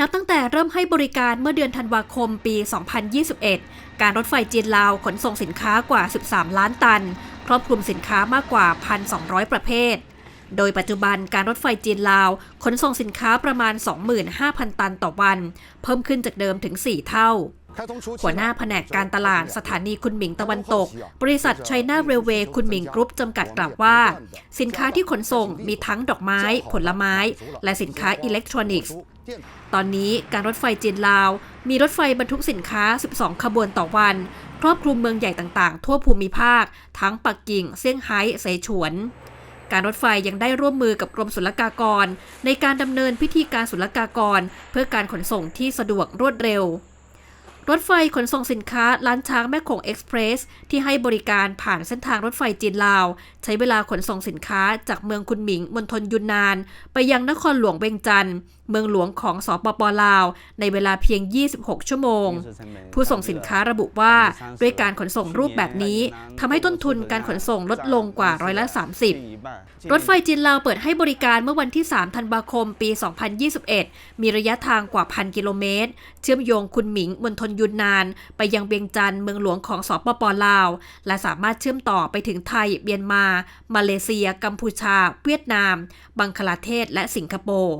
นับตั้งแต่เริ่มให้บริการเมื่อเดือนธันวาคมปี 2021 การรถไฟจีนลาวขนส่งสินค้ากว่า 13 ล้านตัน ครอบคลุมสินค้ามากกว่า 1,200 ประเภท โดยปัจจุบันการรถไฟจีนลาว ขนส่งสินค้าประมาณ 25,000 ตันต่อวัน เพิ่มขึ้นจากเดิมถึง 4 เท่าหัวหน้าแผนกการตลาดสถานีคุณหมิงตะวันตก บริษัท China Railway คุณหมิงกรุ๊ปจำกัดกล่าวว่า สินค้าที่ขนส่งมีทั้งดอกไม้ ผลไม้ และสินค้าอิเล็กทรอนิกส์ ตอนนี้การรถไฟจีนลาว มีรถไฟบรรทุกสินค้า 12 ขบวนต่อวัน ครอบคลุมเมืองใหญ่ต่างๆ ทั่วภูมิภาค ทั้งปักกิ่ง เซี่ยงไฮ้เสฉวน การรถไฟยังได้ร่วมมือกับกรมศุลกากร ในการดำเนินพิธีการศุลกากร เพื่อการขนส่งที่สะดวกรวดเร็วรถไฟขนส่งสินค้าล้านช้างแม่โขงเอ็กซ์เพรสที่ให้บริการผ่านเส้นทางรถไฟจีนลาว ใช้เวลาขนส่งสินค้าจากเมืองคุนหมิงมณฑลยุนนาน ไปยังนครหลวงเวียงจันทร์เมืองหลวงของสปปลาว ในเวลาเพียง 26 ชั่วโมง ผู้ส่งสินค้าระบุว่าด้วยการขนส่งรูปแบบนี้ทำให้ต้นทุนการขนส่งลดลงกว่าร้อยละ 30 รถไฟจีนลาวเปิดให้บริการเมื่อวันที่ 3 ธันวาคม ปี 2021 มีระยะทางกว่าพันกิโลเมตร เชื่อมโยงคุนหมิงมณฑลยุนนาน ไปยังเวียงจันเมืองหลวงของสปปลาว และสามารถเชื่อมต่อไปถึงไทยเมียนมา มาเลเซีย กัมพูชา เวียดนาม บังคลาเทศ และสิงคโปร์